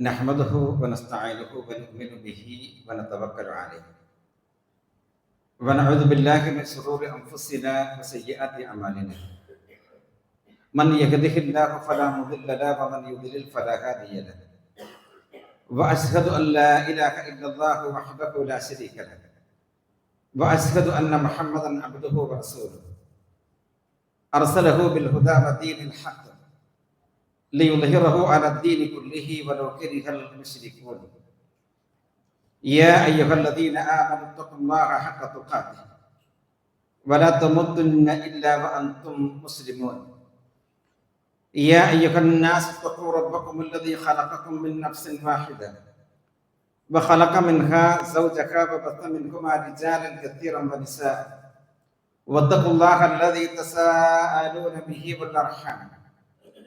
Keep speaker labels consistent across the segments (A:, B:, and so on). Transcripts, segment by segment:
A: نحمده ونستعينه ونؤمن به ونتوكل عليه. ونعوذ بالله من شرور أنفسنا وسيئات أعمالنا. من يهده الله فلا مضل له ومن يضلل فلا هادي له. وأشهد أن لا إله إلا الله وحده لا شريك له. وأشهد أن محمدا عبده ورسوله. أرسله بالهدى ودين الحق ليظهره على الدين كله ولو كره المشركون. يا أيها الذين آمنوا اتقوا الله حق تقاته. ولا تموتن إلا وأنتم مسلمون. يا أيها الناس اتقوا ربكم الذي خلقكم من نفس واحدة. وخلق منها زوجها وبث منهما رجالا كثيرا ونساء. واتقوا الله الذي تساءلون به والأرحام.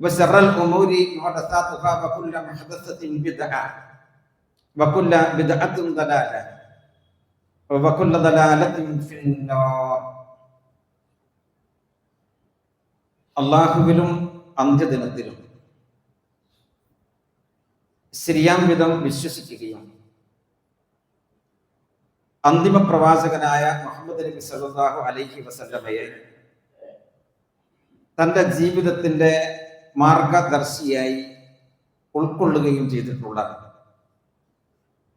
A: وشر الأمور محدثاتها وكل محدثة بدعة وكل بدعة ضلالة وكل ضلالة في النار അള്ളാഹുവിലും അന്ത്യദിനത്തിലും ശരിയാം വിധം വിശ്വസിക്കുകയും അന്തിമ പ്രവാചകനായ മുഹമ്മദ് നബി സല്ലല്ലാഹു അലൈഹി വസല്ലമയെ തൻ്റെ ജീവിതത്തിൻ്റെ മാർഗദർശിയായി ഉൾക്കൊള്ളുകയും ചെയ്തിട്ടുള്ള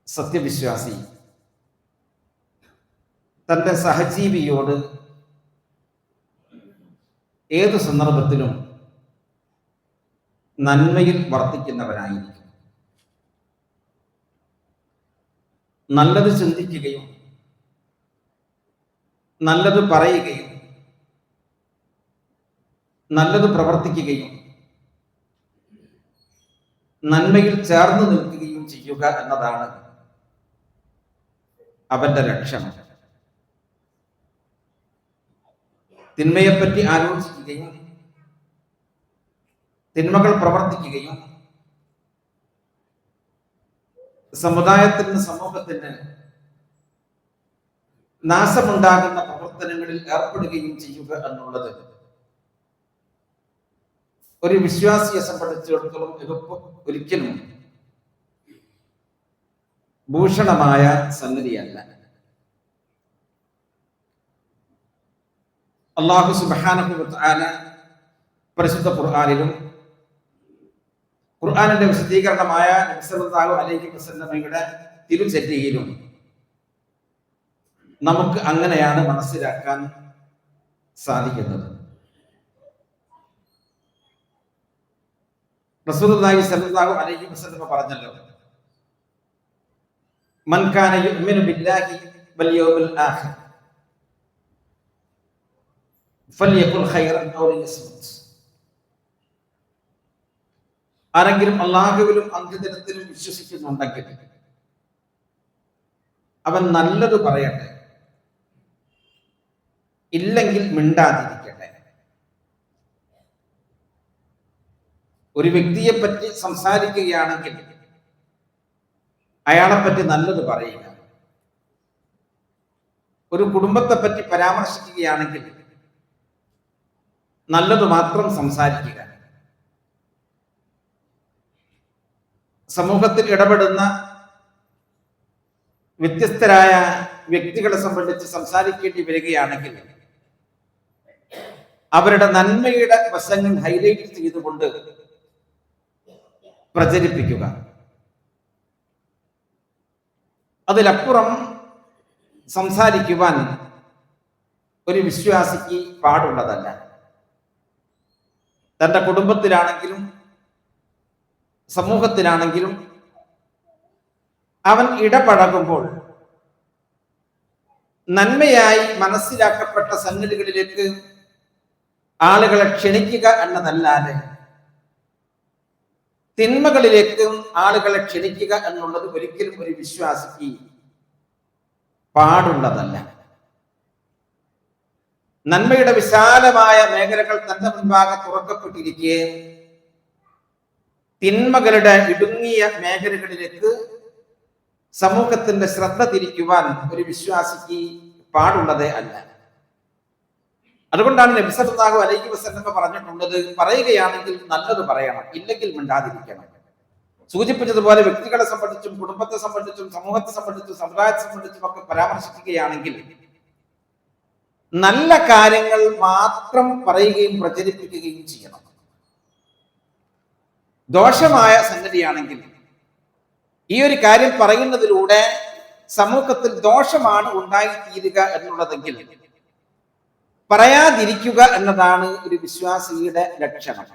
A: സത്യവിശ്വാസി തന്റെ സഹജീവിയോട് ഏത് സന്ദർഭത്തിലും നന്മയിൽ വർത്തിക്കുന്നവനായിരിക്കും. നല്ലത് ചിന്തിക്കുകയും നല്ലത് പറയുകയും നല്ലത് പ്രവർത്തിക്കുകയും നന്മയിൽ ചേർന്ന് നിൽക്കുകയും ചെയ്യുക എന്നതാണ് അവന്റെ ലക്ഷ്യം. തിന്മയെപ്പറ്റി ആലോചിക്കുകയും തിന്മകൾ പ്രവർത്തിക്കുകയും സമുദായത്തിന് സമൂഹത്തിന് നാശമുണ്ടാകുന്ന പ്രവർത്തനങ്ങളിൽ ഏർപ്പെടുകയും ചെയ്യുക എന്നുള്ളത് ഒരു വിശ്വാസിയെ സംബന്ധിച്ചിടത്തോളം എളുപ്പം ഒരിക്കലും ഭൂഷണമായ സംഗതിയല്ല. അള്ളാഹു സുബാന പരിശുദ്ധ ഖുർആാനിലും ഖുർആാനിന്റെ വിശദീകരണമായ നബ്സലാഹു അലൈഹി വസല്ലമയുടെ തിരുചര്യയിലും നമുക്ക് അങ്ങനെയാണ് മനസ്സിലാക്കാൻ സാധിക്കുന്നത്. റസൂലുള്ളാഹി സ്വല്ലല്ലാഹു അലൈഹി വസല്ലം പറഞ്ഞല്ലോ. മൻ കാന ബില്ലാഹി വൽ യൗമിൽ ആഖിർ. ഖൈറൻ ഔ ആരെങ്കിലും അള്ളാഹുവിലും അന്ത്യദിനത്തിലും വിശ്വസിക്കുന്നുണ്ടെങ്കിൽ അവൻ നല്ലത് പറയട്ടെ. ഇല്ലെങ്കിൽ മിണ്ടാതിരിക്കട്ടെ ഒരു വ്യക്തിയെ പറ്റി സംസാരിക്കുകയാണെങ്കിൽ അയാളെ പറ്റി നല്ലത് പറയുക. ഒരു കുടുംബത്തെ പറ്റി പരാമർശിക്കുകയാണെങ്കിൽ നല്ലത് മാത്രം സംസാരിക്കുക. സമൂഹത്തിൽ ഇടപെടുന്ന വ്യത്യസ്തരായ വ്യക്തികളെ സംബന്ധിച്ച് സംസാരിക്കേണ്ടി വരികയാണെങ്കിൽ അവരുടെ നന്മയുടെ വശങ്ങൾ ഹൈലൈറ്റ് ചെയ്തുകൊണ്ട് പ്രചരിപ്പിക്കുക. അതിലപ്പുറം സംസാരിക്കുവാൻ ഒരു വിശ്വാസിക്ക് പാടുള്ളതല്ല. തന്റെ കുടുംബത്തിലാണെങ്കിലും സമൂഹത്തിലാണെങ്കിലും അവൻ ഇടപഴകുമ്പോൾ നന്മയായി മനസ്സിലാക്കപ്പെട്ട സംഗതികളിലേക്ക് ആളുകളെ ക്ഷണിക്കുക എന്നതല്ലാതെ തിന്മകളിലേക്കും ആളുകളെ ക്ഷണിക്കുക എന്നുള്ളത് ഒരിക്കലും ഒരു വിശ്വാസിക്ക് പാടുള്ളതല്ല. നന്മയുടെ വിശാലമായ മേഖലകൾ തന്റെ മുൻപാകെ തുറക്കപ്പെട്ടിരിക്കെ തിന്മകളുടെ ഇടുങ്ങിയ മേഖലകളിലേക്ക് സമൂഹത്തിന്റെ ശ്രദ്ധ തിരിക്കുവാൻ ഒരു വിശ്വാസിക്ക് പാടുള്ളതേ അല്ല. അതുകൊണ്ടാണ് നബിസല്ലാഹു അലൈഹി വസ്ലമ പറഞ്ഞിട്ടുള്ളത് പറയുകയാണെങ്കിൽ നല്ലത് പറയണം ഇല്ലെങ്കിൽ മിണ്ടാതിരിക്കണം. സൂചിപ്പിച്ചതുപോലെ വ്യക്തികളെ സംബന്ധിച്ചും കുടുംബത്തെ സംബന്ധിച്ചും സമൂഹത്തെ സംബന്ധിച്ചും സമുദായത്തെ സംബന്ധിച്ചും ഒക്കെ പരാമർശിക്കുകയാണെങ്കിൽ നല്ല കാര്യങ്ങൾ മാത്രം പറയുകയും പ്രചരിപ്പിക്കുകയും ചെയ്യണം. ദോഷമായ സംഗതിയാണെങ്കിൽ ഈ ഒരു കാര്യം പറയുന്നതിലൂടെ സമൂഹത്തിൽ ദോഷമാണ് ഉണ്ടായിത്തീരുക എന്നുള്ളതെങ്കിൽ പറയാതിരിക്കുക എന്നതാണ് ഒരു വിശ്വാസിയുടെ ലക്ഷണം.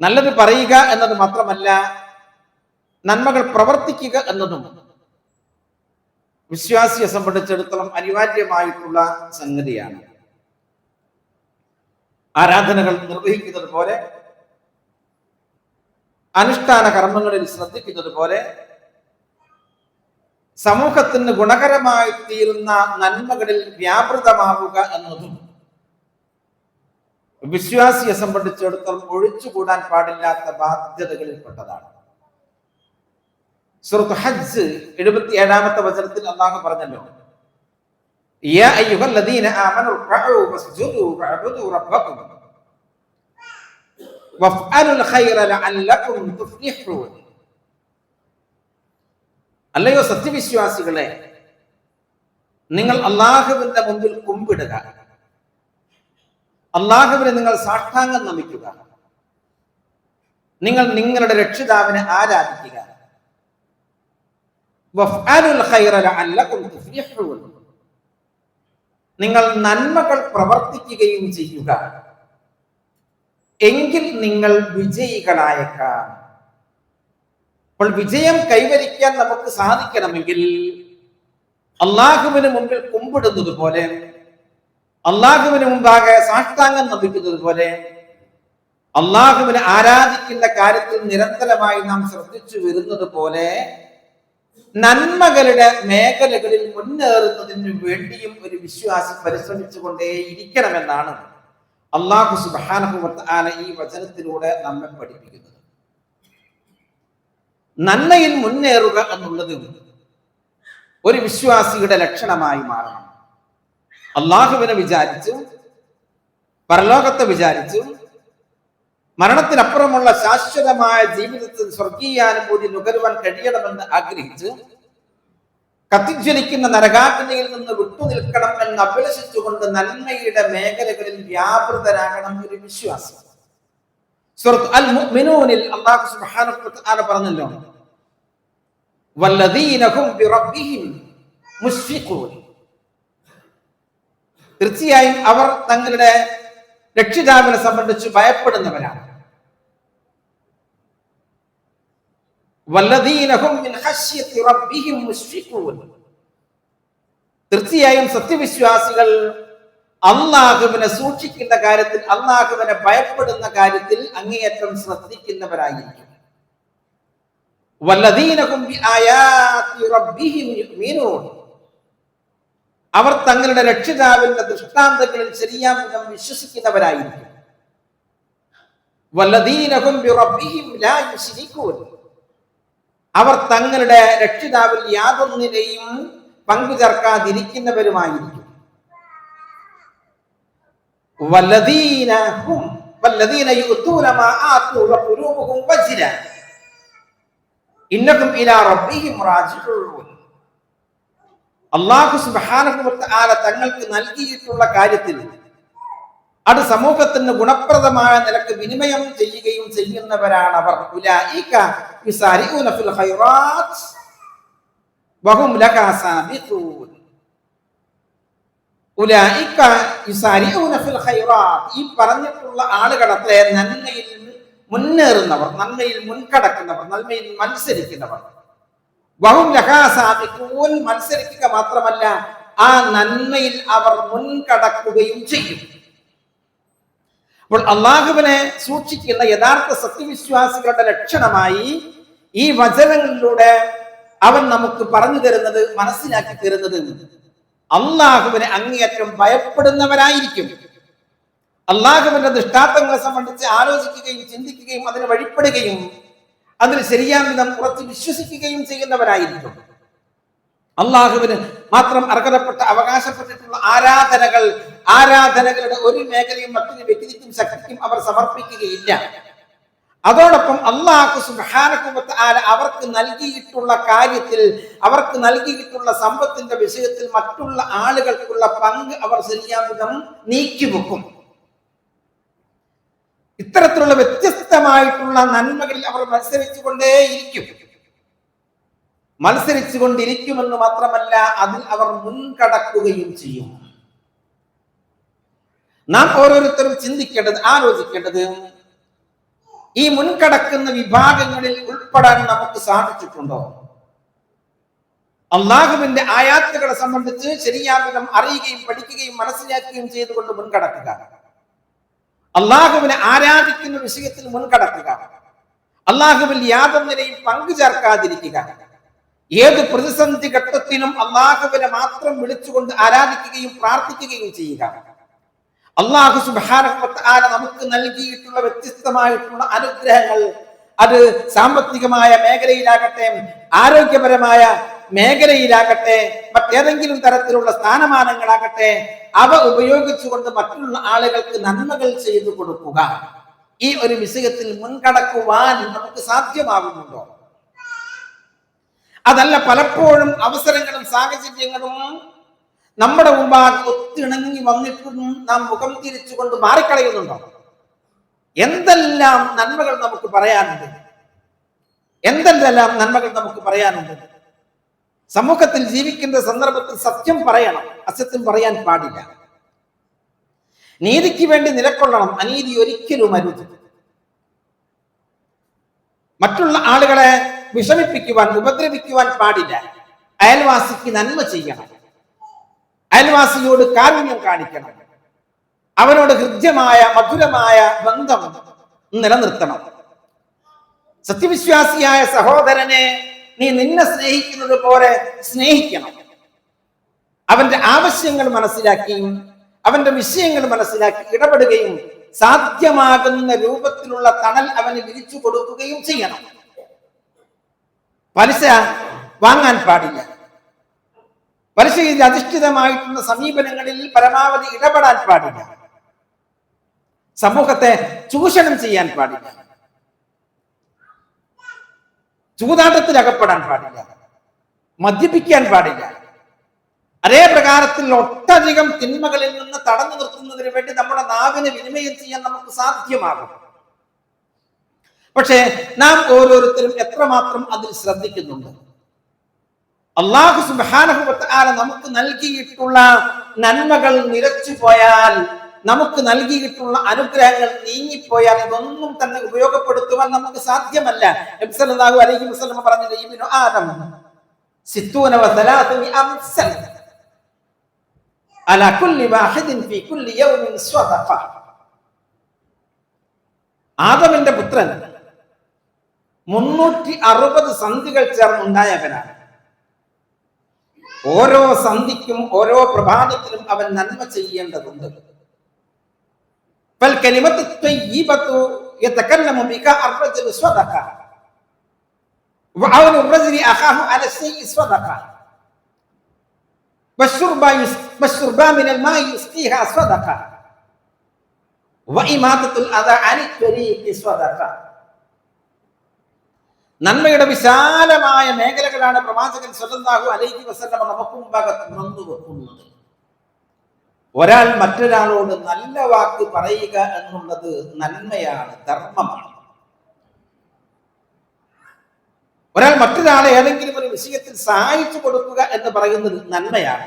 A: നല്ലത് പറയുക എന്നത് മാത്രമല്ല നന്മകൾ പ്രവർത്തിക്കുക എന്നതും വിശ്വാസിയെ സംബന്ധിച്ചിടത്തോളം അനിവാര്യമായിട്ടുള്ള സംഗതിയാണ്. ആരാധനകൾ നിർവഹിക്കുന്നത് പോലെ അനുഷ്ഠാന കർമ്മങ്ങളിൽ ശ്രദ്ധിക്കുന്നത് പോലെ സമൂഹത്തിന് ഗുണകരമായി തീരുന്ന നന്മകളിൽ വ്യാപൃതമാവുക എന്നതും വിശ്വാസിയെ സംബന്ധിച്ചിടത്തോളം ഒഴിച്ചുകൂടാൻ പാടില്ലാത്ത ബാധ്യതകളിൽപ്പെട്ടതാണ്. സുഹൃത്ത് ഹജ്ജ് എഴുപത്തി ഏഴാമത്തെ വചനത്തിൽ അള്ളാഹു പറഞ്ഞല്ലോ വഫ്അലുൽ ഖൈറ അല്ലയോ സത്യവിശ്വാസികളെ നിങ്ങൾ അള്ളാഹുവിന്റെ മുമ്പിൽ കുമ്പിടുക. അള്ളാഹുവിനെ നിങ്ങൾ സാഷ്ടാംഗം നമിക്കുക. നിങ്ങൾ നിങ്ങളുടെ രക്ഷിതാവിനെ ആരാധിക്കുക. നിങ്ങൾ നന്മകൾ പ്രവർത്തിക്കുകയും ചെയ്യുക. എങ്കിൽ നിങ്ങൾ വിജയികളായേക്കാം. അപ്പോൾ വിജയം കൈവരിക്കാൻ നമുക്ക് സാധിക്കണമെങ്കിൽ അള്ളാഹുവിന് മുമ്പിൽ കുമ്പിടുന്നത് പോലെ അള്ളാഹുവിന് മുമ്പാകെ സാഷ്ടാംഗം നമിക്കുന്നത് പോലെ അള്ളാഹുവിനെ ആരാധിക്കുന്ന കാര്യത്തിൽ നിരന്തരമായി നാം ശ്രദ്ധിച്ചു വരുന്നത് പോലെ നന്മകളുടെ മേഖലകളിൽ മുന്നേറുന്നതിന് വേണ്ടിയും ഒരു വിശ്വാസി പരിശ്രമിച്ചുകൊണ്ടേ ഇരിക്കണമെന്നാണ് അള്ളാഹു സുബാനഹുമത്ത് ആല ഈ വചനത്തിലൂടെ നമ്മെ പഠിപ്പിക്കുന്നത്. നന്മയിൽ മുന്നേറുക എന്നുള്ളത് ഒരു വിശ്വാസിയുടെ ലക്ഷണമായി മാറണം. അള്ളാഹുവിനെ വിചാരിച്ചു പരലോകത്തെ വിചാരിച്ചു മരണത്തിനപ്പുറമുള്ള ശാശ്വതമായ ജീവിതത്തിൽ സ്വർഗീയാനുഭൂതി നുകരുവാൻ കഴിയണമെന്ന് ആഗ്രഹിച്ച് കത്തിജ്വലിക്കുന്ന നരകാഗ്നിയിൽ നിന്ന് വിട്ടുനിൽക്കണം എന്ന് അഭിലഷിച്ചുകൊണ്ട് നന്മയുടെ മേഖലകളിൽ വ്യാപൃതരാകണം ഒരു വിശ്വാസം. അല്ലാഹു സുബ്ഹാനഹു പറഞ്ഞല്ലോ. ബിറബ്ബിഹിം മുശ്ഫിഖൂൻ. തീർച്ചയായും അവർ തങ്ങളുടെ രക്ഷിതാവിനെ സംബന്ധിച്ച് ഭയപ്പെടുന്നവരാണ്. തീർച്ചയായും സത്യവിശ്വാസികൾ അള്ളാഹുവിനെ സൂക്ഷിക്കുന്ന കാര്യത്തിൽ അള്ളാഹുവിനെ ഭയപ്പെടുന്ന കാര്യത്തിൽ അങ്ങേയറ്റം ശ്രദ്ധിക്കുന്നവരായിരിക്കും. അവർ തങ്ങളുടെ രക്ഷിതാവിന്റെ ദൃഷ്ടാന്തങ്ങളിൽ ശരിയാം വിധം വിശ്വസിക്കുന്നവരായിരിക്കും അവർ തങ്ങളുടെ രക്ഷിതാവിൽ യാതൊന്നിനെയും പങ്കുചേർക്കാതിരിക്കുന്നവരുമായിരിക്കും. വല്ലദീനഹും അള്ളാഹു തങ്ങൾക്ക് നൽകിയിട്ടുള്ള കാര്യത്തിൽ അത് സമൂഹത്തിന് ഗുണപ്രദമായ നിലയ്ക്ക് വിനിമയം ചെയ്യുകയും ചെയ്യുന്നവരാണ് അവർ. വഹും ലഹാ സാബിഖൂൻ. ഈ പറഞ്ഞിട്ടുള്ള ആളുകളത്രേ നന്മയിൽ മുന്നേറുന്നവർ നന്മയിൽ മുൻകടക്കുന്നവർ നന്മയിൽ മത്സരിക്കുന്നവർ. വഹും ലഹാസാദിക്കൂൻ മത്സരിക്കുക മാത്രമല്ല ആ നന്മയിൽ അവർ മുൻകടക്കുകയും ചെയ്യും. അപ്പോൾ അള്ളാഹുവിനെ സൂക്ഷിക്കുന്ന യഥാർത്ഥ സത്യവിശ്വാസികളുടെ ലക്ഷണമായി ഈ വചനങ്ങളിലൂടെ അവൻ നമുക്ക് പറഞ്ഞു തരുന്നത് മനസ്സിലാക്കി തരുന്നത് അള്ളാഹുവിനെ അങ്ങേയറ്റം ഭയപ്പെടുന്നവരായിരിക്കും. അള്ളാഹുവിന്റെ ദൃഷ്ടാന്തങ്ങളെ സംബന്ധിച്ച് ആലോചിക്കുകയും ചിന്തിക്കുകയും അതിന് വഴിപ്പെടുകയും അതിന് ശരിയാം വിധം കുറച്ച് വിശ്വസിക്കുകയും ചെയ്യുന്നവരായിരിക്കും. അള്ളാഹുവിന് മാത്രം അർഹതപ്പെട്ട അവകാശപ്പെട്ടിട്ടുള്ള ആരാധനകൾ ആരാധനകളുടെ ഒരു മേഖലയും മറ്റൊരു വ്യക്തിക്കും ശക്തിക്കും അവർ സമർപ്പിക്കുകയില്ല. അതോടൊപ്പം അള്ളാഹു സുബാനക്കുമത്ത് ആല അവർക്ക് നൽകിയിട്ടുള്ള കാര്യത്തിൽ അവർക്ക് നൽകിയിട്ടുള്ള സമ്പത്തിന്റെ വിഷയത്തിൽ മറ്റുള്ള ആളുകൾക്കുള്ള പങ്ക് അവർ ശരിയാവിധം നീക്കിവെക്കും ഇത്തരത്തിലുള്ള വ്യത്യസ്തമായിട്ടുള്ള നന്മകളിൽ അവർ മത്സരിച്ചുകൊണ്ടേയിരിക്കും. മത്സരിച്ചു കൊണ്ടിരിക്കുമെന്ന് മാത്രമല്ല അതിൽ അവർ മുൻകടക്കുകയും ചെയ്യും. നാം ഓരോരുത്തരും ചിന്തിക്കേണ്ടത് ആലോചിക്കേണ്ടത് ഈ മുൻകടക്കുന്ന വിഭാഗങ്ങളിൽ ഉൾപ്പെടാൻ നമുക്ക് സാധിച്ചിട്ടുണ്ടോ? അള്ളാഹുവിന്റെ ആയാത്തുകളെ സംബന്ധിച്ച് ശരിയാവിധം അറിയുകയും പഠിക്കുകയും മനസ്സിലാക്കുകയും ചെയ്തുകൊണ്ട് മുൻകടക്കുക. അള്ളാഹുവിനെ ആരാധിക്കുന്ന വിഷയത്തിൽ മുൻകടക്കുക. അള്ളാഹുവിൽ യാതൊന്നിനെയും പങ്കുചേർക്കാതിരിക്കുക. ഏത് പ്രതിസന്ധി ഘട്ടത്തിലും അള്ളാഹുവിനെ മാത്രം വിളിച്ചുകൊണ്ട് ആരാധിക്കുകയും പ്രാർത്ഥിക്കുകയും ചെയ്യുക. അള്ളാഹു സുബാന നമുക്ക് നൽകിയിട്ടുള്ള വ്യത്യസ്തമായിട്ടുള്ള അനുഗ്രഹങ്ങൾ. അത് സാമ്പത്തികമായ മേഖലയിലാകട്ടെ ആരോഗ്യപരമായ മേഖലയിലാകട്ടെ മറ്റേതെങ്കിലും തരത്തിലുള്ള സ്ഥാനമാനങ്ങളാകട്ടെ അവ ഉപയോഗിച്ചുകൊണ്ട് മറ്റുള്ള ആളുകൾക്ക് നന്മകൾ ചെയ്തു കൊടുക്കുക. ഈ ഒരു വിഷയത്തിൽ മുൻകടക്കുവാൻ നമുക്ക് സാധ്യമാകുന്നുണ്ടോ? അതല്ല പലപ്പോഴും അവസരങ്ങളും സാഹചര്യങ്ങളും നമ്മുടെ മുമ്പാകെ ഒത്തിണങ്ങി വന്നിട്ടും നാം മുഖം തിരിച്ചുകൊണ്ട് മാറിക്കളയുന്നുണ്ടോ? എന്തെല്ലാം നന്മകൾ നമുക്ക് പറയാനുണ്ട്? എന്തെല്ലാം നന്മകൾ നമുക്ക് പറയാനുണ്ട്? സമൂഹത്തിൽ ജീവിക്കുന്ന സന്ദർഭത്തിൽ സത്യം പറയണം അസത്യം പറയാൻ പാടില്ല. നീതിക്ക് വേണ്ടി നിലക്കൊള്ളണം അനീതി ഒരിക്കലും അരുത്. മറ്റുള്ള ആളുകളെ വിഷമിപ്പിക്കുവാൻ ഉപദ്രവിക്കുവാൻ പാടില്ല. അയൽവാസിക്ക് നന്മ ചെയ്യണം. അയൽവാസിയോട് കാരുണ്യം കാണിക്കണം. അവനോട് ഹൃദ്യമായ മധുരമായ ബന്ധം നിലനിർത്തണം. സത്യവിശ്വാസിയായ സഹോദരനെ നീ നിന്നെ സ്നേഹിക്കുന്നത് പോലെ സ്നേഹിക്കണം. അവന്റെ ആവശ്യങ്ങൾ മനസ്സിലാക്കിയും അവന്റെ വിഷയങ്ങൾ മനസ്സിലാക്കി ഇടപെടുകയും സാധ്യമാകുന്ന രൂപത്തിലുള്ള തണൽ അവന് വിരിച്ചു കൊടുക്കുകയും ചെയ്യണം. പലിശ വാങ്ങാൻ പാടില്ല. പലിശയിൽ അധിഷ്ഠിതമായിട്ടുള്ള സമീപനങ്ങളിൽ പരമാവധി ഇടപെടാൻ പാടില്ല. സമൂഹത്തെ ചൂഷണം ചെയ്യാൻ പാടില്ല. ചൂതാട്ടത്തിൽ അകപ്പെടാൻ പാടില്ല. മദ്യപിക്കാൻ പാടില്ല. അതേ പ്രകാരത്തിൽ ഒട്ടധികം തിന്മകളിൽ നിന്ന് തടഞ്ഞു നിർത്തുന്നതിന് വേണ്ടി നമ്മുടെ നാവിന് വിനിമയം ചെയ്യാൻ നമുക്ക് സാധ്യമാകും. പക്ഷേ നാം ഓരോരുത്തരും എത്രമാത്രം അതിൽ ശ്രദ്ധിക്കുന്നുണ്ട്? അള്ളാഹു സുബാനഹുബത്താല നമുക്ക് നൽകിയിട്ടുള്ള നന്മകൾ നിരച്ചു പോയാൽ നമുക്ക് നൽകിയിട്ടുള്ള അനുഗ്രഹങ്ങൾ നീങ്ങിപ്പോയാൽ ഇതൊന്നും തന്നെ ഉപയോഗപ്പെടുത്തുവാൻ നമുക്ക് സാധ്യമല്ല. നബിസല്ലാഹു അലൈഹി വസല്ലം പറഞ്ഞില്ല ഇബ്നു ആദം അല കുല്ലി സ്വദഖ. ആദമിന്റെ പുത്രൻ മുന്നൂറ്റി അറുപത് സന്ധികൾ ചേർന്നുണ്ടായവനാണ്. ഓരോ സന്ധിക്കും ഓരോ പ്രഭാതത്തിലും അവൻ നന്മ ചെയ്യേണ്ടതുണ്ട്. സ്വതക്ക നന്മയുടെ വിശാലമായ മേഖലകളാണ് പ്രവാചകൻ സ്വതന്ത്രാഹു അലൈഹി വസല്ലമ നമുക്ക് മുമ്പാകെ തുറന്നു വെക്കുന്നത്. ഒരാൾ മറ്റൊരാളോട് നല്ല വാക്ക് പറയുക എന്നുള്ളത് നന്മയാണ് ധർമ്മമാണ്. ഒരാൾ മറ്റൊരാളെ ഏതെങ്കിലും ഒരു വിഷയത്തിൽ സഹായിച്ചു കൊടുക്കുക എന്ന് പറയുന്നത് നന്മയാണ്.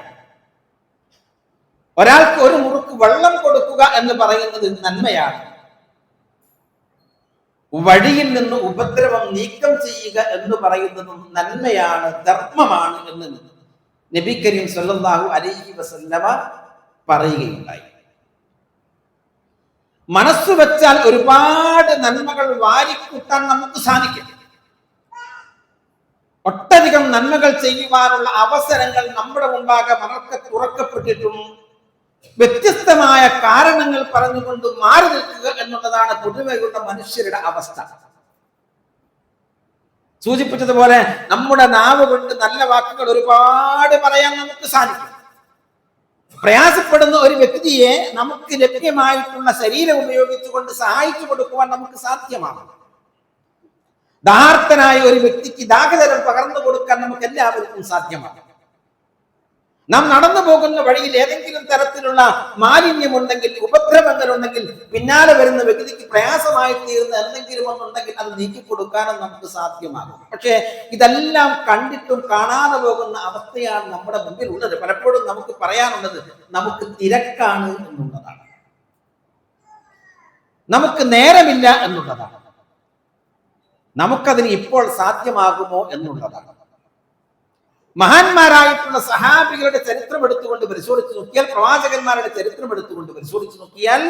A: ഒരാൾക്ക് ഒരു മുറുക്ക് വെള്ളം കൊടുക്കുക എന്ന് പറയുന്നത് നന്മയാണ്. വഴിയിൽ നിന്ന് ഉപദ്രവം നീക്കം ചെയ്യുക എന്ന് പറയുന്നത് നന്മയാണ് ധർമ്മമാണ് എന്ന് നബി കരീം സല്ലല്ലാഹു അലൈഹി വസല്ലമ പറയുകയുണ്ടായി. മനസ്സ് വെച്ചാൽ ഒരുപാട് നന്മകൾ വാരിക്കൂട്ടാൻ നമുക്ക് സാധിക്കും. ഒട്ടധികം നന്മകൾ ചെയ്യുവാനുള്ള അവസരങ്ങൾ നമ്മുടെ മുമ്പാകെ മറക്ക തുറക്കപ്പെട്ടിട്ടും വ്യത്യസ്തമായ കാരണങ്ങൾ പറഞ്ഞുകൊണ്ട് മാറി നിൽക്കുക എന്നുള്ളതാണ് പൊതുവെയുള്ള മനുഷ്യരുടെ അവസ്ഥ. സൂചിപ്പിച്ചതുപോലെ നമ്മുടെ നാവ് കൊണ്ട് നല്ല വാക്കുകൾ ഒരുപാട് പറയാൻ നമുക്ക് സാധിക്കും. പ്രയാസപ്പെടുന്ന ഒരു വ്യക്തിയെ നമുക്ക് ലഭ്യമായിട്ടുള്ള ശരീരം ഉപയോഗിച്ചുകൊണ്ട് സഹായിച്ചു കൊടുക്കുവാൻ നമുക്ക് സാധ്യമാണ്. ദാർത്തനായ ഒരു വ്യക്തിക്ക് ദാഹജലം പകർന്നു കൊടുക്കാൻ നമുക്ക് എല്ലാവർക്കും സാധ്യമാണ്. നാം നടന്നു പോകുന്ന വഴിയിൽ ഏതെങ്കിലും തരത്തിലുള്ള മാലിന്യമുണ്ടെങ്കിൽ ഉപദ്രവങ്ങൾ ഉണ്ടെങ്കിൽ പിന്നാലെ വരുന്ന വ്യക്തിക്ക് പ്രയാസമായി തീരുന്ന എന്തെങ്കിലും ഒന്നുണ്ടെങ്കിൽ അത് നീക്കി കൊടുക്കാനും നമുക്ക് സാധ്യമാകും. പക്ഷേ ഇതെല്ലാം കണ്ടിട്ടും കാണാതെ പോകുന്ന അവസ്ഥയാണ് നമ്മുടെ മുമ്പിൽ ഉള്ളത് പലപ്പോഴും നമുക്ക് പറയാനുള്ളത് നമുക്ക് തിരക്കാണ് എന്നുള്ളതാണ്. നമുക്ക് നേരമില്ല എന്നുള്ളതാണ്. നമുക്കതിന് ഇപ്പോൾ സാധ്യമാകുമോ എന്നുള്ളതാണ്. മഹാന്മാരായിട്ടുള്ള സഹാബികളുടെ ചരിത്രം എടുത്തുകൊണ്ട് പരിശോധിച്ചു നോക്കിയാൽ പ്രവാചകന്മാരുടെ ചരിത്രം എടുത്തുകൊണ്ട് പരിശോധിച്ചു നോക്കിയാൽ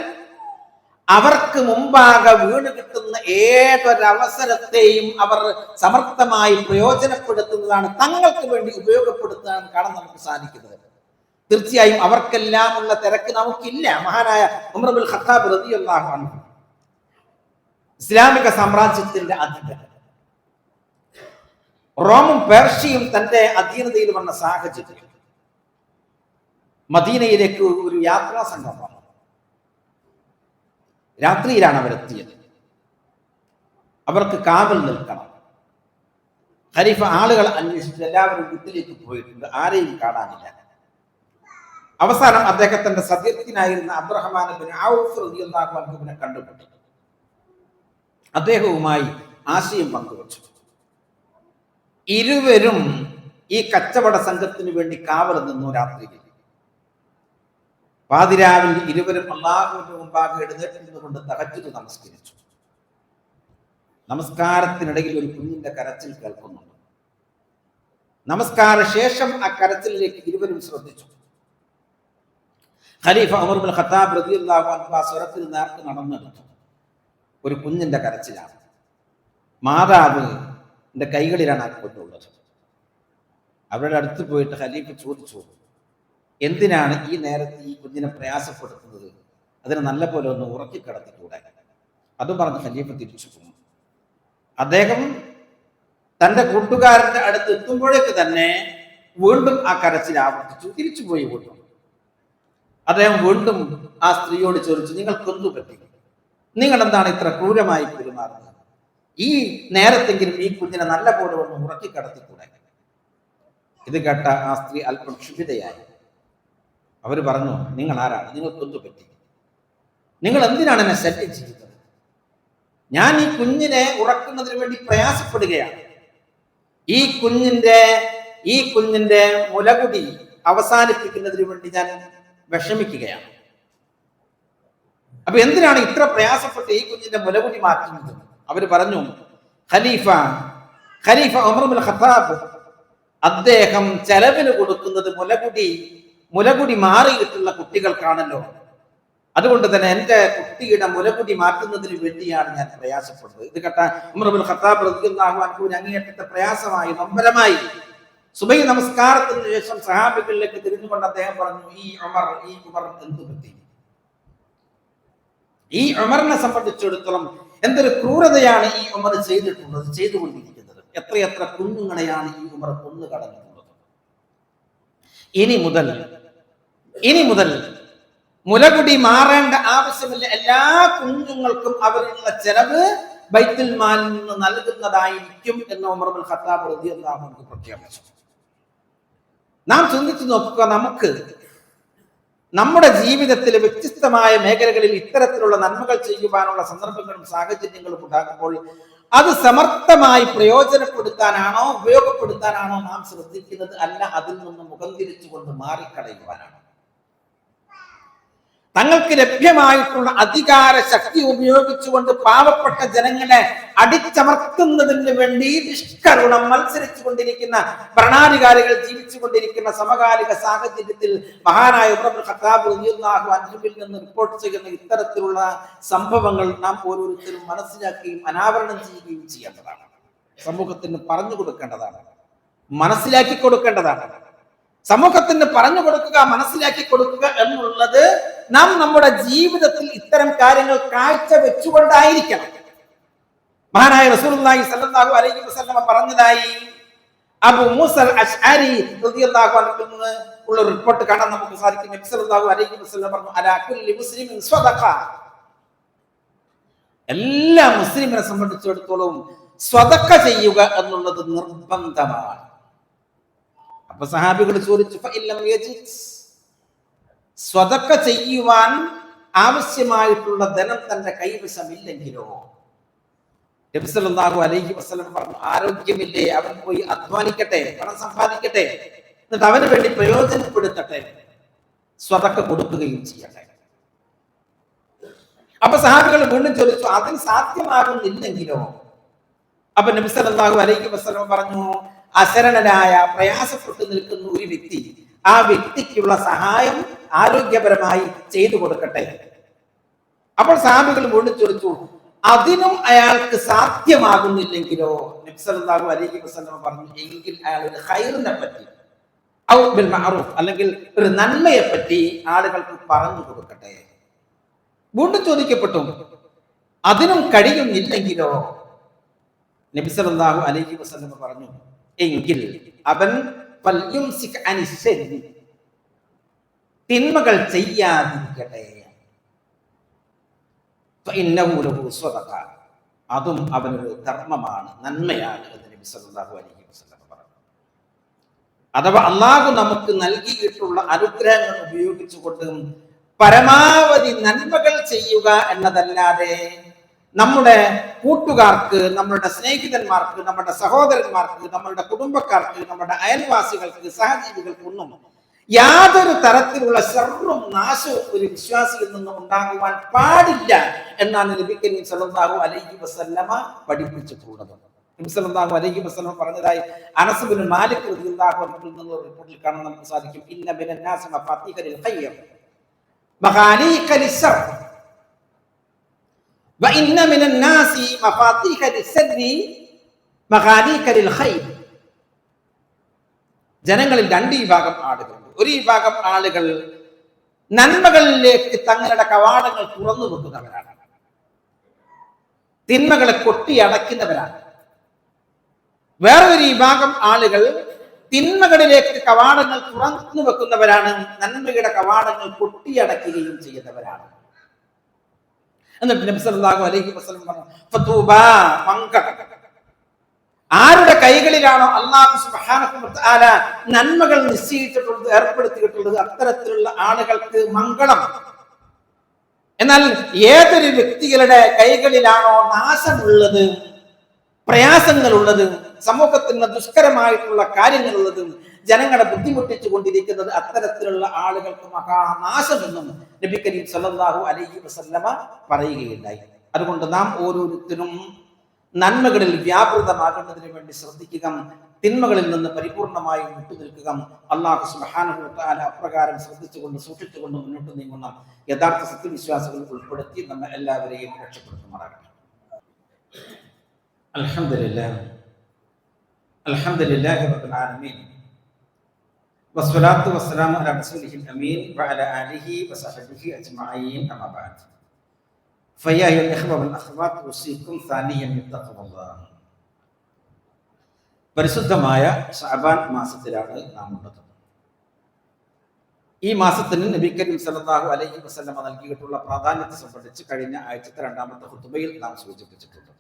A: അവർക്ക് മുമ്പാകെ വീണ് കിട്ടുന്ന ഏതൊരവസരത്തെയും അവർ സമർത്ഥമായി പ്രയോജനപ്പെടുത്തുന്നതാണ് തങ്ങൾക്ക് വേണ്ടി ഉപയോഗപ്പെടുത്താൻ കാണാൻ നമുക്ക് സാധിക്കുന്നത്. തീർച്ചയായും അവർക്കെല്ലാം ഉള്ള തിരക്ക് നമുക്കില്ല. മഹാനായ ഉമർബുൽ ഖത്താബ് അൻഹു ഇസ്ലാമിക സാമ്രാജ്യത്തിന്റെ അധിപൻ. റോമും പേർഷ്യയും തന്റെ അധീനതയിൽ വന്ന സാഹചര്യം മദീനയിലേക്ക് ഒരു യാത്രാ സംഘം വന്നു രാത്രിയിലാണ് അവരെത്തിയത്. അവർക്ക് കാവൽ നിൽക്കണം. ഖരീഫ ആളുകൾ അന്വേഷിച്ച് എല്ലാവരും വീട്ടിലേക്ക് പോയിട്ടുണ്ട്. ആരെയും കാണാനില്ല. അവസാനം അദ്ദേഹത്തിന്റെ സത്യത്തിനായിരുന്ന അബ്രഹ്മാൻ ബിൻ ഔഫ് കണ്ടുപിടിച്ചു അദ്ദേഹവുമായി ആശയം പങ്കുവച്ചു. ഇരുവരും ഈ കച്ചവട സംഘത്തിന് വേണ്ടി കാവൽ നിന്നു രാത്രിയിൽ. പാതിരാവിൽ ഇരുവരും അള്ളാഹുവിന്റെ മുമ്പാകെ നിന്നുകൊണ്ട് തകച്ചു നമസ്കരിച്ചു. നമസ്കാരത്തിനിടയിൽ ഒരു കുഞ്ഞിന്റെ കരച്ചിൽ കേൾക്കുന്നുണ്ട്. നമസ്കാര ശേഷം ആ കരച്ചിലേക്ക് ഇരുവരും ശ്രദ്ധിച്ചു. ഖലീഫ ഉമർ ബിൻ ഖത്താബ് റളിയല്ലാഹു ആ സ്വരത്തിൽ നേർക്ക് നടന്നെടുത്തു. ഒരു കുഞ്ഞിന്റെ കരച്ചിലാണ്. മാതാവ് എന്റെ കൈകളിലാണ് ആ കുഞ്ഞുള്ളത് അവരുടെ അടുത്ത് പോയിട്ട് ഖലീഫ ചോദിച്ചു എന്തിനാണ് ഈ നേരത്തെ ഈ കുഞ്ഞിനെ പ്രയാസപ്പെടുത്തുന്നത്? അതിനെ നല്ല പോലെ ഒന്ന് ഉറക്കി കിടത്തിക്കൂടെ? അത് പറഞ്ഞ് ഖലീഫ തിരിച്ചു പോകും അദ്ദേഹം തന്റെ കൂട്ടുകാരന്റെ അടുത്ത് എത്തുമ്പോഴേക്ക് തന്നെ വീണ്ടും ആ കരച്ചിൽ ആവർത്തിച്ചു തിരിച്ചു പോയി കൂട്ടു അദ്ദേഹം വീണ്ടും ആ സ്ത്രീയോട് ചോദിച്ചു നിങ്ങൾക്കൊന്നു പറ്റി? നിങ്ങൾ എന്താണ് ഇത്ര ക്രൂരമായി പെരുമാറുന്നത്? ഈ നേരത്തെങ്കിലും ഈ കുഞ്ഞിനെ നല്ല പോലെ ഒന്ന് ഉറക്കി കടത്തിക്കൂടെ? ഇത് കേട്ട ആ സ്ത്രീ അല്പം ക്ഷുഭിതയായി. അവർ പറഞ്ഞു നിങ്ങൾ ആരാണ്? നിങ്ങൾക്ക് എന്തു പറ്റി? നിങ്ങൾ എന്തിനാണ് എന്നെ ശല്യം ചെയ്യുന്നത്? ഞാൻ ഈ കുഞ്ഞിനെ ഉറക്കുന്നതിന് വേണ്ടി പ്രയാസപ്പെടുകയാണ്. ഈ കുഞ്ഞിന്റെ ഈ കുഞ്ഞിന്റെ മുലകുടി അവസാനിപ്പിക്കുന്നതിന് വേണ്ടി ഞാൻ വിഷമിക്കുകയാണ്. അപ്പൊ എന്തിനാണ് ഇത്ര പ്രയാസപ്പെട്ട് ഈ കുഞ്ഞിന്റെ മുലകുടി മാറ്റുന്നത്? അവർ പറഞ്ഞു ഖലീഫ ഖലീഫ ഉമർബുൽ ഖത്താബ് അദ്ദേഹം ചെലവിന് കൊടുക്കുന്നത് മുലകുടി മുലകുടി മാറിയിട്ടുള്ള കുട്ടികൾക്കാണല്ലോ. അതുകൊണ്ട് തന്നെ എന്റെ കുട്ടിയുടെ മുലകുടി മാറ്റുന്നതിന് വേണ്ടിയാണ് ഞാൻ പ്രയാസപ്പെടുന്നത്. ഇത് കേട്ട ഉമർബുൽ ഖത്താബ് അൻഹു അങ്ങേയറ്റത്തെ പ്രയാസമായി നമ്പരമായി. സുബൈ നമസ്കാരത്തിന് ശേഷം സഹാബികളിലേക്ക് തിരിഞ്ഞുകൊണ്ട് അദ്ദേഹം പറഞ്ഞു ഈ ഉമർ ഈ ഉമർ എന്ത് പറ്റി ഈ ഉമറിനെ സംബന്ധിച്ചിടത്തോളം എന്തൊരു ക്രൂരതയാണ് ഈ ഉമർ ചെയ്തിട്ടുള്ളത് ചെയ്തുകൊണ്ടിരിക്കുന്നത്? എത്രയെത്ര കുഞ്ഞുങ്ങളെയാണ് ഈ ഉമർ കൊന്നു കടന്നിട്ടുള്ളത് ഇനി മുതൽ ഇനി മുതൽ മുലകുടി മാറേണ്ട ആവശ്യമില്ല. എല്ലാ കുഞ്ഞുങ്ങൾക്കും അവരുടെ ചെലവ് ബൈത്തുൽ മാലിൽ നിന്ന് നൽകുന്നതായിരിക്കും എന്ന് ഉമർ ബിൻ ഖത്താബ് റളിയല്ലാഹു അൻഹു പ്രഖ്യാപിച്ചു. നാം ചിന്തിച്ചു നോക്കുക നമുക്ക് നമ്മുടെ ജീവിതത്തിലെ വ്യത്യസ്തമായ മേഖലകളിൽ ഇത്തരത്തിലുള്ള നന്മകൾ ചെയ്യുവാനുള്ള സന്ദർഭങ്ങളും സാഹചര്യങ്ങളും ഉണ്ടാകുമ്പോൾ അത് സമർത്ഥമായി പ്രയോജനപ്പെടുത്താനാണോ ഉപയോഗപ്പെടുത്താനാണോ നാം ശ്രദ്ധിക്കുന്നത് അല്ല അതിൽ നിന്ന് മുഖം തിരിച്ചുകൊണ്ട് മാറിക്കളയുവാനാണ്. തങ്ങൾക്ക് ലഭ്യമായിട്ടുള്ള അധികാര ശക്തി ഉപയോഗിച്ചുകൊണ്ട് പാവപ്പെട്ട ജനങ്ങളെ അടിച്ചമർത്തുന്നതിന് വേണ്ടി നിഷ്കരുണം മത്സരിച്ചു കൊണ്ടിരിക്കുന്ന ഭരണാധികാരികൾ ജീവിച്ചു കൊണ്ടിരിക്കുന്ന സമകാലിക സാഹചര്യത്തിൽ മഹാനായ ഉമർ ഖത്താബ് അൻഹുവിൽ നിന്ന് റിപ്പോർട്ട് ചെയ്യുന്ന ഇത്തരത്തിലുള്ള സംഭവങ്ങൾ നാം ഓരോരുത്തരും മനസ്സിലാക്കുകയും അനാവരണം ചെയ്യുകയും ചെയ്യേണ്ടതാണ്. സമൂഹത്തിന് പറഞ്ഞു കൊടുക്കേണ്ടതാണ്. മനസ്സിലാക്കി കൊടുക്കേണ്ടതാണ്. സമൂഹത്തിന് പറഞ്ഞു കൊടുക്കുക മനസ്സിലാക്കി കൊടുക്കുക എന്നുള്ളത് നാം നമ്മുടെ ജീവിതത്തിൽ ഇത്തരം കാര്യങ്ങൾ കാഴ്ച വെച്ചുകൊണ്ടായിരിക്കണം. മഹാനായ റസൂലുള്ളാഹി സ്വല്ലല്ലാഹു അലൈഹി വസല്ലമ പറഞ്ഞതായി അബു മൂസൽ അഷ്അരി റളിയല്ലാഹു അൻഹു ഉള്ള റിപ്പോർട്ട് കാണാൻ നമുക്ക് സാധിക്കും. നബി സല്ലല്ലാഹു അലൈഹി വസല്ലം പറഞ്ഞു അലാ കുല്ലി മുസ്ലിമിൻ സ്വദഖ. എല്ലാ മുസ്ലിമിനെ സംബന്ധിച്ചിടത്തോളം സ്വതക്ക ചെയ്യുക എന്നുള്ളത് നിർബന്ധമാണ്. അപ്പൊ സഹാബികൾ ചോദിച്ചു? സ്വതക്ക ചെയ്യുവാൻ ആവശ്യമായിട്ടുള്ള ധനം തന്റെ കൈവശമില്ലെങ്കിലോ? നബി സല്ലല്ലാഹു അലൈഹി പറഞ്ഞു ആരോഗ്യമില്ലേ അവൻ പോയി അധ്വാനിക്കട്ടെ പണം സമ്പാദിക്കട്ടെ എന്നിട്ട് അവന് വേണ്ടി പ്രയോജനപ്പെടുത്തട്ടെ സ്വതക്ക കൊടുക്കുകയും ചെയ്യട്ടെ. അപ്പൊ സഹാബികൾ വീണ്ടും ചോദിച്ചു അതിന് സാധ്യമാകുന്നില്ലെങ്കിലോ? അപ്പൊ നബി സല്ലല്ലാഹു അലൈഹി വസല്ലം പറഞ്ഞു അശരണനായ പ്രയാസപ്പെട്ടു നിൽക്കുന്ന ഒരു വ്യക്തി ആ വ്യക്തിക്കുള്ള സഹായം ആരോഗ്യപരമായി ചെയ്തു കൊടുക്കട്ടെ. അപ്പോൾ സഹാബികൾ വീണ്ടും അതിനും അയാൾക്ക് സാധ്യമാകുന്നില്ലെങ്കിലോ? നബി അലൈഹി വസല്ലം പറഞ്ഞു എങ്കിൽ അയാൾ ഒരു ഹൈറിനെ പറ്റി അല്ലെങ്കിൽ ഒരു നന്മയെ പറ്റി ആളുകൾക്ക് പറഞ്ഞു കൊടുക്കട്ടെ. വീണ്ടും ചോദിക്കപ്പെട്ടു അതിനും കഴിയുന്നില്ലെങ്കിലോ? നബിസലാഹു അലൈഹി വസല്ലം പറഞ്ഞു എങ്കിൽ അവൻ. തിന്മകൾ ചെയ്യാതിരിക്കട്ടെ. അതും അവനൊരു ധർമ്മമാണ് നന്മയാണ് എന്ന് നബി സല്ലല്ലാഹു അലൈഹി വസല്ലം പറഞ്ഞു അഥവാ അള്ളാഹു നമുക്ക് നൽകിയിട്ടുള്ള അനുഗ്രഹങ്ങൾ ഉപയോഗിച്ചുകൊണ്ട് പരമാവധി നന്മകൾ ചെയ്യുക എന്നതല്ലാതെ നമ്മുടെ കൂട്ടുകാർക്ക് നമ്മളുടെ സ്നേഹിതന്മാർക്ക് നമ്മുടെ സഹോദരന്മാർക്ക് നമ്മളുടെ കുടുംബക്കാർക്ക് നമ്മുടെ അയൽവാസികൾക്ക് സഹജീവികൾക്ക് ഒന്നും യാതൊരു തരത്തിലുള്ള ശർവും നാശവും ഒരു വിശ്വാസിയിൽ നിന്ന് ഉണ്ടാകുവാൻ പാടില്ല എന്നാണ് നബി കരീം സല്ലല്ലാഹു അലൈഹി വസല്ലമ പഠിപ്പിച്ചിട്ടുള്ളത്. നബി സല്ലല്ലാഹു അലൈഹി വസല്ലമ പറഞ്ഞതായി അനസ് ബിൻ മാലിക് അൻഹു റിപ്പോർട്ടിൽ കാണാൻ നമുക്ക് സാധിക്കും. ഇന്ന Wa inna minan nasi mafatiha lisadri മഹാദീക ലിൽ ഖൈർ ജനങ്ങളിൽ രണ്ട് വിഭാഗം ആളുകളുണ്ട്. ഒരു വിഭാഗം ആളുകൾ നന്മകളിലേക്ക് തങ്ങളുടെ കവാടങ്ങൾ തുറന്നു വെക്കുന്നവരാണ്. തിന്മകളെ കൊട്ടിയടയ്ക്കുന്നവരാണ് വേറൊരു വിഭാഗം ആളുകൾ തിന്മകളിലേക്ക് കവാടങ്ങൾ തുറന്നു വെക്കുന്നവരാണ് നന്മയുടെ കവാടങ്ങൾ കൊട്ടിയടക്കുകയും ചെയ്യുന്നവരാണ്. എന്നിട്ട് സല്ലല്ലാഹു അലൈഹി വസല്ലം പറഞ്ഞു ആരുടെ കൈകളിലാണോ അള്ളാഹു വതആല നന്മകൾ നിശ്ചയിച്ചിട്ടുള്ളത് ഏർപ്പെടുത്തിയിട്ടുള്ളത് അത്തരത്തിലുള്ള ആളുകൾക്ക് മംഗളം. എന്നാൽ ഏതൊരു വ്യക്തികളുടെ കൈകളിലാണോ നാശമുള്ളത് പ്രയാസങ്ങളുള്ളത് സമൂഹത്തിന് ദുഷ്കരമായിട്ടുള്ള കാര്യങ്ങളുള്ളത് ജനങ്ങളെ ബുദ്ധിമുട്ടിച്ചു കൊണ്ടിരിക്കുന്നത് അത്തരത്തിലുള്ള ആളുകൾക്ക് മഹാനാശമെന്നും നബി കരീം സല്ലല്ലാഹു അലൈഹി വസല്ലമ പറയുകയുണ്ടായി. അതുകൊണ്ട് നാം ഓരോരുത്തരും നന്മകളിൽ വ്യാപൃതമാകുന്നതിന് വേണ്ടി ശ്രദ്ധിക്കുക തിന്മകളിൽ നിന്ന് പരിപൂർണമായി വിട്ടുനിൽക്കുക. അള്ളാഹു തആല അപ്രകാരം ശ്രദ്ധിച്ചുകൊണ്ട് സൂക്ഷിച്ചുകൊണ്ട് മുന്നോട്ട് നീങ്ങുന്ന യഥാർത്ഥ സത്യവിശ്വാസികൾ ഉൾപ്പെടുത്തി നമ്മെ എല്ലാവരെയും രക്ഷപ്പെടുത്തുമാറാകട്ടെ. അൽഹംദുലില്ലാഹ്. അൽഹംദുലില്ലാഹി റബ്ബിൽ ആലമീൻ. വസ്സലാത്തു വസ്സലാമു അലാ റസൂലിഹിൽ അമീൻ വഅലാ ആലിഹി വസഹബിഹി അജ്മഈൻ അമ്മാ ബഅദ് فيا أيها الإخوة والأخوات أوصيكم ثانيا بتقوى الله പരിശുദ്ധമായ ഷഅബാൻ മാസത്തിലാണ് നാം ഉള്ളത് ഈ മാസത്തിന് നബി കരീം സല്ലല്ലാഹു അലൈഹി വസല്ലമ നൽകിയിട്ടുള്ള പ്രാധാന്യത്തെ സംബന്ധിച്ച് കഴിഞ്ഞ ആഴ്ചത്തെ രണ്ടാമത്തെ ഹുത്തുബയിൽ നാം സൂചിപ്പിച്ചിട്ടുണ്ട്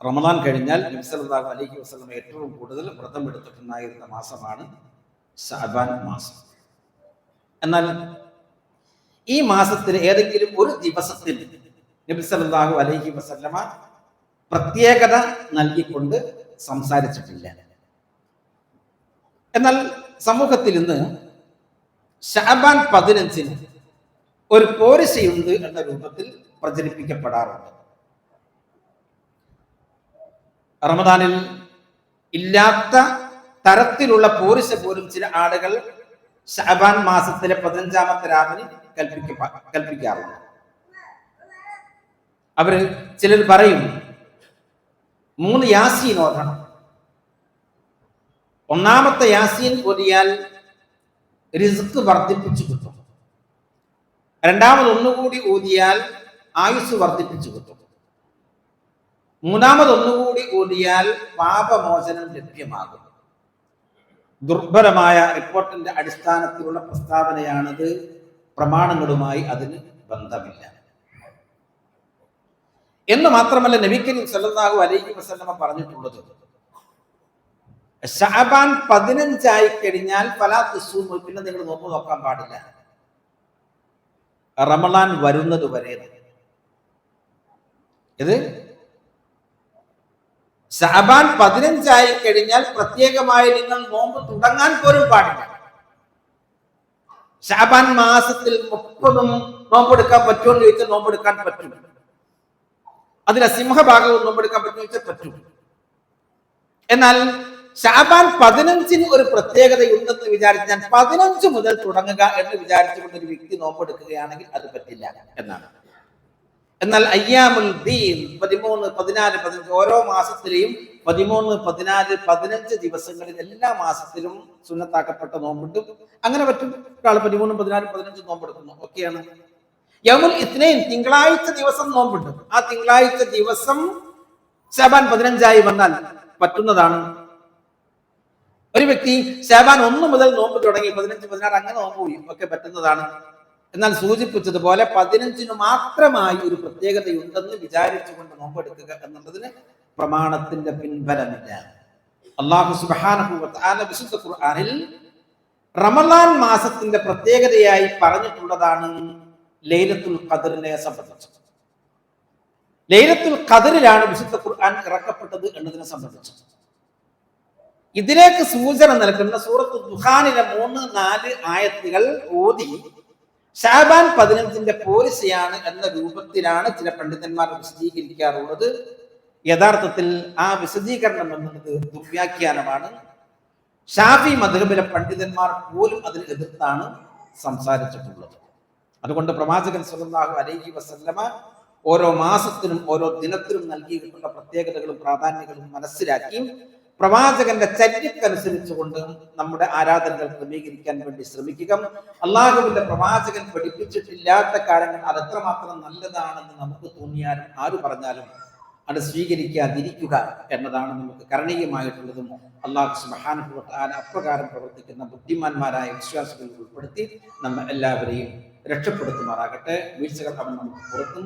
A: റമദാൻ കഴിഞ്ഞാൽ നബി സല്ലല്ലാഹു അലൈഹി വസല്ലമ ഏറ്റവും കൂടുതൽ വ്രതം എടുത്തിട്ടുണ്ടായിരുന്ന മാസമാണ് ഷഅബാൻ മാസം. എന്നാൽ ഈ മാസത്തിൽ ഏതെങ്കിലും ഒരു ദിവസത്തിൽ നബി സല്ലല്ലാഹു അലൈഹി വസല്ലമ പ്രത്യേകത നൽകിക്കൊണ്ട് സംസാരിച്ചിട്ടില്ല. എന്നാൽ സമൂഹത്തിൽ ഇന്ന് ഷാബാൻ പതിനഞ്ചിന് ഒരു പോരിശയുണ്ട് എന്ന രൂപത്തിൽ പ്രചരിപ്പിക്കപ്പെടാറുണ്ട്. റമദാനിൽ ഇല്ലാത്ത തരത്തിലുള്ള പോരിശ പോലും ചില ആളുകൾ ഷാബാൻ മാസത്തിലെ പതിനഞ്ചാമത്തെ രാവിന് കൽപ്പിക്ക കൽപ്പിക്കാറുണ്ട്. അവർ ചിലർ പറയും മൂന്ന് യാസീൻ ഓതണം ഒന്നാമത്തെ യാസീൻ ഓതിയാൽ റിസ്ക് വർദ്ധിപ്പിച്ചു കിട്ടും. രണ്ടാമത് ഒന്നുകൂടി ഓതിയാൽ ആയുസ് വർദ്ധിപ്പിച്ചു കിട്ടും. മൂന്നാമത് ഒന്നുകൂടി ഊതിയാൽ പാപമോചനം ലഭ്യമാകും. ദുർബലമായ റിപ്പോർട്ടിന്റെ അടിസ്ഥാനത്തിലുള്ള പ്രസ്താവനയാണത്. പ്രമാണങ്ങളുമായി അതിന് ബന്ധമില്ല. എന്ന് മാത്രമല്ല നബി കരീം സല്ലല്ലാഹു അലൈഹി വസല്ലമ പറഞ്ഞിട്ടുള്ളത്. ഷാബാൻ പതിനഞ്ചായി കഴിഞ്ഞാൽ പല തുസൂമു പിന്നെ നിങ്ങൾ നോമ്പ് നോക്കാൻ പാടില്ല. റമളാൻ വരുന്നത് വരെ. ഇത് ഷാബാൻ പതിനഞ്ചായി കഴിഞ്ഞാൽ പ്രത്യേകമായി നിങ്ങൾ നോമ്പ് തുടങ്ങാൻ പോലും പാടില്ല. ഷാബാൻ മാസത്തിൽ മുപ്പതും നോമ്പെടുക്കാൻ പറ്റുമെന്ന് ചോദിച്ചാൽ നോമ്പെടുക്കാൻ പറ്റും. അതിലെ സിംഹഭാഗവും നോമ്പെടുക്കാൻ പറ്റുമെന്ന് ചോദിച്ചാൽ പറ്റും. എന്നാൽ ഷാബാൻ പതിനഞ്ചിന് ഒരു പ്രത്യേകതയുണ്ടെന്ന് വിചാരിച്ച് ഞാൻ പതിനഞ്ച് മുതൽ തുടങ്ങുക എന്ന് വിചാരിച്ചുകൊണ്ട് ഒരു വ്യക്തി നോമ്പെടുക്കുകയാണെങ്കിൽ അത് പറ്റില്ല എന്നാണ്. എന്നാൽ അയ്യാമുൽ ദീൻ പതിമൂന്ന് പതിനാല് പതിനഞ്ച് ഓരോ മാസത്തിലെയും പതിമൂന്ന് പതിനാല് പതിനഞ്ച് ദിവസങ്ങളിൽ എല്ലാ മാസത്തിലും സുന്നത്താക്കപ്പെട്ട നോമ്പുണ്ട്. അങ്ങനെ പറ്റും. ഒരാൾ പതിമൂന്ന് പതിനാല് പതിനഞ്ച് നോമ്പെടുക്കുന്നു. ഒക്കെയാണ് യമുൽ ഇത്നൈൻ തിങ്കളാഴ്ച ദിവസം നോമ്പുണ്ട്. ആ തിങ്കളാഴ്ച ദിവസം ശബാൻ പതിനഞ്ചായി വന്നാൽ പറ്റുന്നതാണ്. ഒരു വ്യക്തി ശാബാൻ ഒന്ന് മുതൽ നോമ്പ് തുടങ്ങി പതിനഞ്ച് പതിനാറ് അങ്ങനെ നോമ്പ് പോയി ഒക്കെ പറ്റുന്നതാണ്. എന്നാൽ സൂചിപ്പിച്ചതുപോലെ പതിനഞ്ചിന് മാത്രമായി ഒരു പ്രത്യേകതയുണ്ടെന്ന് വിചാരിച്ചുകൊണ്ട് നോമ്പെടുക്കുക എന്നുള്ളതിന് പ്രമാണത്തിന്റെ പിൻബലമില്ല. അള്ളാഹു സുബാന വിശുദ്ധ ഖുർആനിൽ റമളാൻ മാസത്തിന്റെ പ്രത്യേകതയായി പറഞ്ഞിട്ടുള്ളതാണ് ലൈലത്തുൽ ഖദറിനെ സംബന്ധിച്ച്. ലൈലത്തുൽ ഖദറിലാണ് വിശുദ്ധ ഖുർആൻ ഇറക്കപ്പെട്ടത് എന്നതിനെ സംബന്ധിച്ച്. ഇതിലേക്ക് സൂചന നൽകുന്ന സൂറത്ത് ദുഹാനിലെ മൂന്ന് നാല് ആയത്തുകൾ ഓതി ഷാബാൻ പതിനഞ്ചിന്റെ പോലിസയാണ് എന്ന രൂപത്തിലാണ് ചില പണ്ഡിതന്മാർ വിശദീകരിക്കാറുള്ളത്. യഥാർത്ഥത്തിൽ ആ വിശദീകരണം എന്നുള്ളത് ദുർവ്യാഖ്യാനമാണ്. ഷാഫി മധുരബിലെ പണ്ഡിതന്മാർ പോലും അതിന് എതിർത്താണ് സംസാരിച്ചിട്ടുള്ളത്. അതുകൊണ്ട് പ്രവാചകൻ സല്ലല്ലാഹു അലൈഹി വസല്ലമ ഓരോ മാസത്തിനും ഓരോ ദിനത്തിനും നൽകിയിട്ടുള്ള പ്രത്യേകതകളും പ്രാധാന്യങ്ങളും മനസ്സിലാക്കി പ്രവാചകന്റെ ചര്യക്കനുസരിച്ചുകൊണ്ട് നമ്മുടെ ആരാധനകൾ ക്രമീകരിക്കാൻ വേണ്ടി ശ്രമിക്കുക. അള്ളാഹുവിന്റെ പ്രവാചകൻ പഠിപ്പിച്ചിട്ടില്ലാത്ത കാര്യങ്ങൾ അത് എത്രമാത്രം നല്ലതാണെന്ന് നമുക്ക് തോന്നിയാലും ആര് പറഞ്ഞാലും അത് സ്വീകരിക്കാതിരിക്കുക എന്നതാണ് നമുക്ക് കരണീയമായിട്ടുള്ളതും അള്ളാഹു സുബാനുഭവത്താൻ അപ്രകാരം പ്രവർത്തിക്കുന്ന ബുദ്ധിമാന്മാരായ വിശ്വാസികൾ ഉൾപ്പെടുത്തി നമ്മ എല്ലാവരെയും രക്ഷപ്പെടുത്തുമാറാകട്ടെ. വീഴ്ചകൾ അവൻ നമുക്ക് പുറത്തും